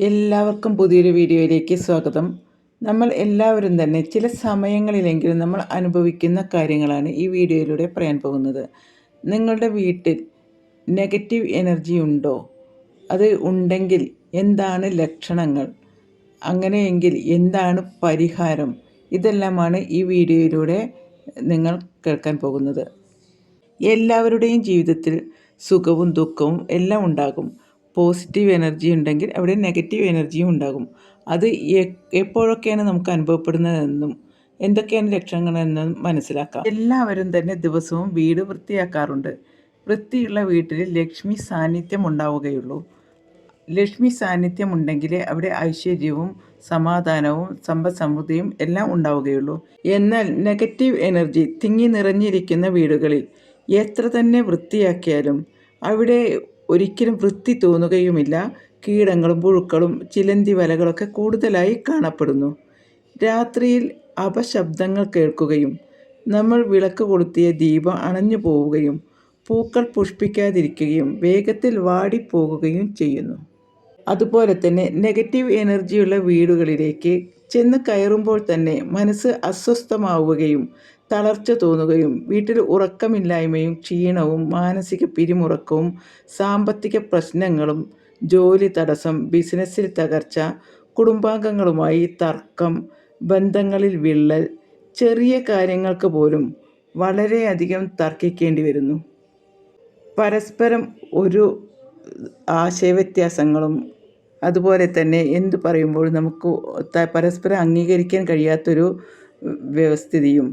എല്ലാവർക്കും പുതിയൊരു വീഡിയോയിലേക്ക് സ്വാഗതം. നമ്മൾ എല്ലാവരും തന്നെ ചില സമയങ്ങളിലെങ്കിലും നമ്മൾ അനുഭവിക്കുന്ന കാര്യങ്ങളാണ് ഈ വീഡിയോയിലൂടെ പറയാൻ പോകുന്നത്. നിങ്ങളുടെ വീട്ടിൽ നെഗറ്റീവ് എനർജി ഉണ്ടോ? അത് ഉണ്ടെങ്കിൽ എന്താണ് ലക്ഷണങ്ങൾ? അങ്ങനെയെങ്കിൽ എന്താണ് പരിഹാരം? ഇതെല്ലാമാണ് ഈ വീഡിയോയിലൂടെ നിങ്ങൾ കേൾക്കാൻ പോകുന്നത്. എല്ലാവരുടെയും ജീവിതത്തിൽ സുഖവും ദുഃഖവും എല്ലാം ഉണ്ടാകും. പോസിറ്റീവ് എനർജി ഉണ്ടെങ്കിൽ അവിടെ നെഗറ്റീവ് എനർജിയും ഉണ്ടാകും. അത് എപ്പോഴൊക്കെയാണ് നമുക്ക് അനുഭവപ്പെടുന്നതെന്നും എന്തൊക്കെയാണ് ലക്ഷണങ്ങളെന്നും മനസ്സിലാക്കാം. എല്ലാവരും തന്നെ ദിവസവും വീട് വൃത്തിയാക്കാറുണ്ട്. വൃത്തിയുള്ള വീട്ടിൽ ലക്ഷ്മി സാന്നിധ്യം ഉണ്ടാവുകയുള്ളൂ. ലക്ഷ്മി സാന്നിധ്യം ഉണ്ടെങ്കിലേ അവിടെ ഐശ്വര്യവും സമാധാനവും സമ്പദ് സമൃദ്ധിയും എല്ലാം ഉണ്ടാവുകയുള്ളൂ. എന്നാൽ നെഗറ്റീവ് എനർജി തിങ്ങി നിറഞ്ഞിരിക്കുന്ന വീടുകളിൽ എത്ര തന്നെ വൃത്തിയാക്കിയാലും അവിടെ ഒരിക്കലും വൃത്തി തോന്നുകയുമില്ല. കീടങ്ങളും പുഴുക്കളും ചിലന്തി വലകളൊക്കെ കൂടുതലായി കാണപ്പെടുന്നു. രാത്രിയിൽ അപശബ്ദങ്ങൾ കേൾക്കുകയും നമ്മൾ വിളക്ക് കൊളുത്തിയ ദീപം അണഞ്ഞു പോവുകയും പൂക്കൾ പുഷ്പിക്കാതിരിക്കുകയും വേഗത്തിൽ വാടിപ്പോകുകയും ചെയ്യുന്നു. അതുപോലെ തന്നെ നെഗറ്റീവ് എനർജിയുള്ള വീടുകളിലേക്ക് ചെന്ന് കയറുമ്പോൾ തന്നെ മനസ്സ് അസ്വസ്ഥമാവുകയും തളർച്ച തോന്നുകയും വീട്ടിൽ ഉറക്കമില്ലായ്മയും ക്ഷീണവും മാനസിക പിരിമുറക്കവും സാമ്പത്തിക പ്രശ്നങ്ങളും ജോലി തടസ്സം ബിസിനസ്സിൽ തകർച്ച കുടുംബാംഗങ്ങളുമായി തർക്കം ബന്ധങ്ങളിൽ വിള്ളൽ ചെറിയ കാര്യങ്ങൾക്ക് പോലും വളരെയധികം തർക്കിക്കേണ്ടി വരുന്നു. പരസ്പരം ഒരു ആശയവ്യത്യാസങ്ങളും അതുപോലെ തന്നെ എന്തു പറയുമ്പോഴും നമുക്ക് പരസ്പരം അംഗീകരിക്കാൻ കഴിയാത്തൊരു വ്യവസ്ഥിതിയും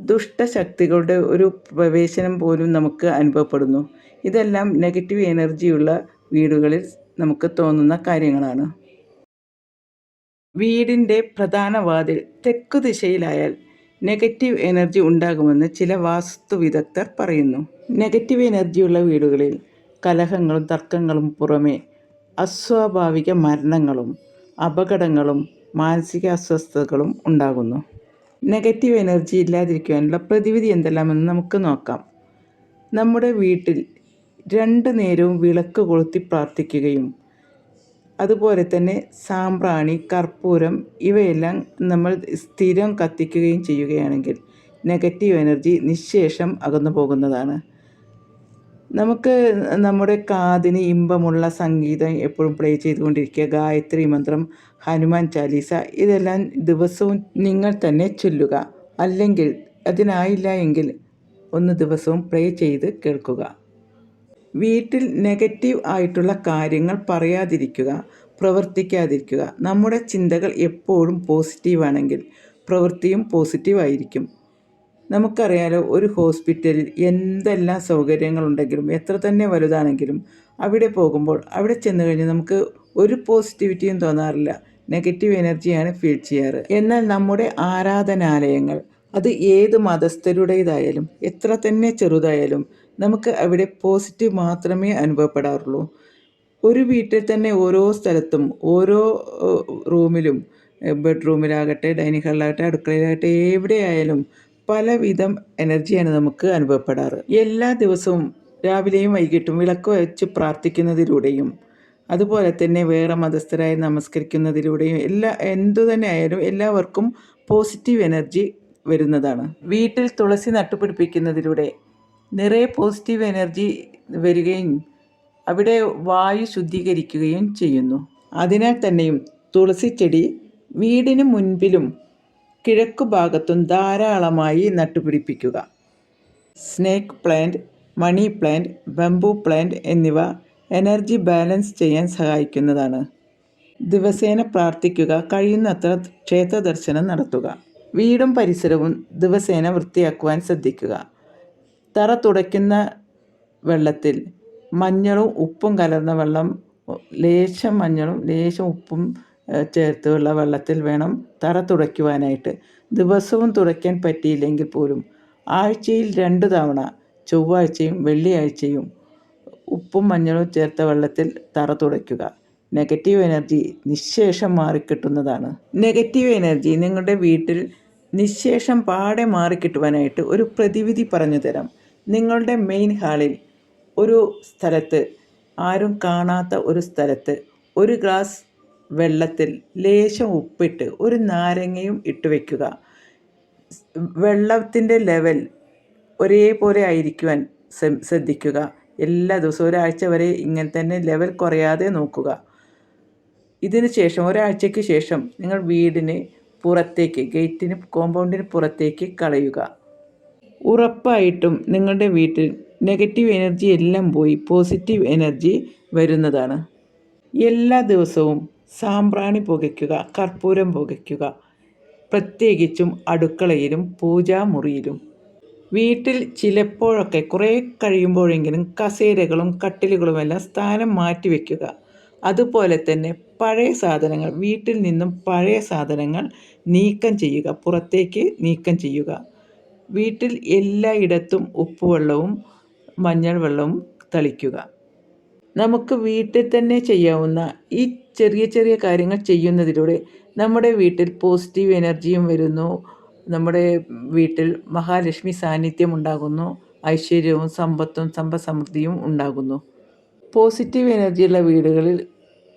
ദുഷ്ടശക്തികളുടെ ഒരു പ്രവേശനം പോലും നമുക്ക് അനുഭവപ്പെടുന്നു. ഇതെല്ലാം നെഗറ്റീവ് എനർജിയുള്ള വീടുകളിൽ നമുക്ക് തോന്നുന്ന കാര്യങ്ങളാണ്. വീടിന്റെ പ്രധാന വാതിൽ തെക്കു ദിശയിലായാൽ നെഗറ്റീവ് എനർജി ഉണ്ടാകുമെന്ന് ചില വാസ്തു വിദഗ്ധർ പറയുന്നു. നെഗറ്റീവ് എനർജിയുള്ള വീടുകളിൽ കലഹങ്ങളും തർക്കങ്ങളും പുറമേ അസ്വാഭാവിക മരണങ്ങളും അപകടങ്ങളും മാനസിക അസ്വസ്ഥതകളും ഉണ്ടാകുന്നു. നെഗറ്റീവ് എനർജി ഇല്ലാതിരിക്കുവാനുള്ള പ്രതിവിധി എന്തെല്ലാമെന്ന് നമുക്ക് നോക്കാം. നമ്മുടെ വീട്ടിൽ രണ്ട് നേരവും വിളക്ക് കൊളുത്തി പ്രാർത്ഥിക്കുകയും അതുപോലെ തന്നെ സാമ്പ്രാണി കർപ്പൂരം ഇവയെല്ലാം നമ്മൾ സ്ഥിരം കത്തിക്കുകയും ചെയ്യുകയാണെങ്കിൽ നെഗറ്റീവ് എനർജി നിശേഷം അകന്നു പോകുന്നതാണ് നമുക്ക് നമ്മുടെ കാതിന് ഇമ്പമുള്ള സംഗീതം എപ്പോഴും പ്ലേ ചെയ്തുകൊണ്ടിരിക്കുക. ഗായത്രി മന്ത്രം ഹനുമാൻ ചാലീസ ഇതെല്ലാം ദിവസവും നിങ്ങൾ തന്നെ ചൊല്ലുക. അല്ലെങ്കിൽ അതിനായില്ല എങ്കിൽ ഒന്ന് ദിവസവും പ്ലേ ചെയ്ത് കേൾക്കുക. വീട്ടിൽ നെഗറ്റീവ് ആയിട്ടുള്ള കാര്യങ്ങൾ പറയാതിരിക്കുക പ്രവർത്തിക്കാതിരിക്കുക. നമ്മുടെ ചിന്തകൾ എപ്പോഴും പോസിറ്റീവാണെങ്കിൽ പ്രവൃത്തിയും പോസിറ്റീവായിരിക്കും നമുക്കറിയാലോ ഒരു ഹോസ്പിറ്റലിൽ എന്തെല്ലാം സൗകര്യങ്ങളുണ്ടെങ്കിലും എത്ര തന്നെ വലുതാണെങ്കിലും അവിടെ പോകുമ്പോൾ അവിടെ ചെന്ന് കഴിഞ്ഞ് നമുക്ക് ഒരു പോസിറ്റിവിറ്റിയും തോന്നാറില്ല. നെഗറ്റീവ് എനർജിയാണ് ഫീൽ ചെയ്യാറ്. എന്നാൽ നമ്മുടെ ആരാധനാലയങ്ങൾ അത് ഏത് മതസ്ഥരുടേതായാലും എത്ര തന്നെ ചെറുതായാലും നമുക്ക് അവിടെ പോസിറ്റീവ് മാത്രമേ അനുഭവപ്പെടാറുള്ളൂ. ഒരു വീട്ടിൽ തന്നെ ഓരോ സ്ഥലത്തും ഓരോ റൂമിലും ബെഡ്റൂമിലാകട്ടെ ഡൈനിങ് ഹാളിലാകട്ടെ അടുക്കളയിലാകട്ടെ എവിടെയായാലും പലവിധം എനർജിയാണ് നമുക്ക് അനുഭവപ്പെടാറ്. എല്ലാ ദിവസവും രാവിലെയും വൈകിട്ടും വിളക്ക് വെച്ച് പ്രാർത്ഥിക്കുന്നതിലൂടെയും അതുപോലെ തന്നെ വേറെ മതസ്ഥരായി നമസ്കരിക്കുന്നതിലൂടെയും എല്ലാ എന്തു തന്നെ ആയാലും എല്ലാവർക്കും പോസിറ്റീവ് എനർജി വരുന്നതാണ്. വീട്ടിൽ തുളസി നട്ടുപിടിപ്പിക്കുന്നതിലൂടെ നിറയെ പോസിറ്റീവ് എനർജി വരികയും അവിടെ വായു ശുദ്ധീകരിക്കുകയും ചെയ്യുന്നു. അതിനാൽ തന്നെയും തുളസി ചെടി വീടിന് മുൻപിലും കിഴക്കു ഭാഗത്തും ധാരാളമായി നട്ടുപിടിപ്പിക്കുക. Snake plant money plant bamboo plant എന്നിവ എനർജി ബാലൻസ് ചെയ്യാൻ സഹായിക്കുന്നതാണ്. ദിവസേന പ്രാർത്ഥിക്കുക കഴിയുന്നത്ര ക്ഷേത്ര ദർശനം നടത്തുക. വീടും പരിസരവും ദിവസേന വൃത്തിയാക്കുവാൻ ശ്രദ്ധിക്കുക. തറ തുടയ്ക്കുന്ന വെള്ളത്തിൽ മഞ്ഞളും ഉപ്പും കലർന്ന വെള്ളം ലേശം മഞ്ഞളും ലേശം ഉപ്പും ചേർത്തുള്ള വെള്ളത്തിൽ വേണം തറ തുടയ്ക്കുവാനായിട്ട്. ദിവസവും തുടയ്ക്കാൻ പറ്റിയില്ലെങ്കിൽ പോലും ആഴ്ചയിൽ രണ്ട് തവണ ചൊവ്വാഴ്ചയും വെള്ളിയാഴ്ചയും ഉപ്പും മഞ്ഞളും ചേർത്ത വെള്ളത്തിൽ തറ തുടയ്ക്കുക. നെഗറ്റീവ് എനർജി നിശേഷം മാറിക്കിട്ടുന്നതാണ്. നെഗറ്റീവ് എനർജി നിങ്ങളുടെ വീട്ടിൽ നിശേഷം പാടെ മാറിക്കിട്ടുവാനായിട്ട് ഒരു പ്രതിവിധി പറഞ്ഞു തരാം. നിങ്ങളുടെ മെയിൻ ഹാളിൽ ഒരു സ്ഥലത്ത് ആരും കാണാത്ത ഒരു സ്ഥലത്ത് ഒരു ഗ്ലാസ് വെള്ളത്തിൽ ലേശം ഉപ്പിട്ട് ഒരു നാരങ്ങയും ഇട്ട് വയ്ക്കുക വെള്ളത്തിന്റെ ലെവൽ ഒരേപോലെ ആയിരിക്കുവാൻ ശ്രദ്ധിക്കുക. എല്ലാ ദിവസവും ഒരാഴ്ച വരെ ഇങ്ങനെ തന്നെ ലെവൽ കുറയാതെ നോക്കുക. ഇതിന് ശേഷം ഒരാഴ്ചയ്ക്ക് ശേഷം നിങ്ങൾ വീടിന് പുറത്തേക്ക് ഗേറ്റിന് കോമ്പൗണ്ടിന് പുറത്തേക്ക് കളയുക. ഉറപ്പായിട്ടും നിങ്ങളുടെ വീട്ടിൽ നെഗറ്റീവ് എനർജി എല്ലാം പോയി പോസിറ്റീവ് എനർജി വരുന്നതാണ്. എല്ലാ ദിവസവും സാമ്പ്രാണി പുകയ്ക്കുക കർപ്പൂരം പുകയ്ക്കുക പ്രത്യേകിച്ചും അടുക്കളയിലും പൂജാമുറിയിലും. വീട്ടിൽ ചിലപ്പോഴൊക്കെ കുറേ കഴിയുമ്പോഴെങ്കിലും കസേരകളും കട്ടിലുകളുമെല്ലാം സ്ഥാനം മാറ്റിവെക്കുക. അതുപോലെ തന്നെ പഴയ സാധനങ്ങൾ വീട്ടിൽ നിന്നും പഴയ സാധനങ്ങൾ നീക്കം ചെയ്യുക പുറത്തേക്ക് നീക്കം ചെയ്യുക. വീട്ടിൽ എല്ലായിടത്തും ഉപ്പുവെള്ളവും മഞ്ഞൾ വെള്ളവും തളിക്കുക. നമുക്ക് വീട്ടിൽ തന്നെ ചെയ്യാവുന്ന ഈ ചെറിയ ചെറിയ കാര്യങ്ങൾ ചെയ്യുന്നതിലൂടെ നമ്മുടെ വീട്ടിൽ പോസിറ്റീവ് എനർജിയും വരുന്നു. നമ്മുടെ വീട്ടിൽ മഹാലക്ഷ്മി സാന്നിധ്യം ഉണ്ടാകുന്നു. ഐശ്വര്യവും സമ്പത്തും സമ്പസമൃദ്ധിയും ഉണ്ടാകുന്നു. പോസിറ്റീവ് എനർജിയുള്ള വീടുകളിൽ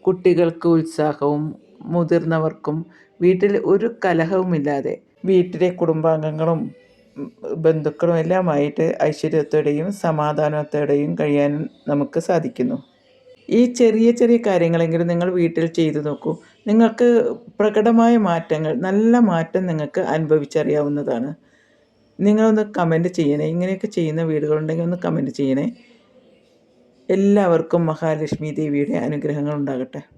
കുട്ടികൾക്ക് ഉത്സാഹവും മുതിർന്നവർക്കും വീട്ടിൽ ഒരു കലഹവുമില്ലാതെ വീട്ടിലെ കുടുംബാംഗങ്ങളും ബന്ധുക്കളും എല്ലാമായിട്ട് ഐശ്വര്യത്തോടെയും സമാധാനത്തോടെയും കഴിയാൻ നമുക്ക് സാധിക്കുന്നു. ഈ ചെറിയ ചെറിയ കാര്യങ്ങളെങ്കിലും നിങ്ങൾ വീട്ടിൽ ചെയ്തു നോക്കൂ. നിങ്ങൾക്ക് പ്രകടമായ മാറ്റങ്ങൾ നല്ല മാറ്റം നിങ്ങൾക്ക് അനുഭവിച്ചറിയാവുന്നതാണ്. നിങ്ങളൊന്ന് കമന്റ് ചെയ്യണേ. ഇങ്ങനെയൊക്കെ ചെയ്യുന്ന വീടുകളുണ്ടെങ്കിൽ ഒന്ന് കമന്റ് ചെയ്യണേ. എല്ലാവർക്കും മഹാലക്ഷ്മി ദേവിയുടെ അനുഗ്രഹങ്ങൾ ഉണ്ടാകട്ടെ.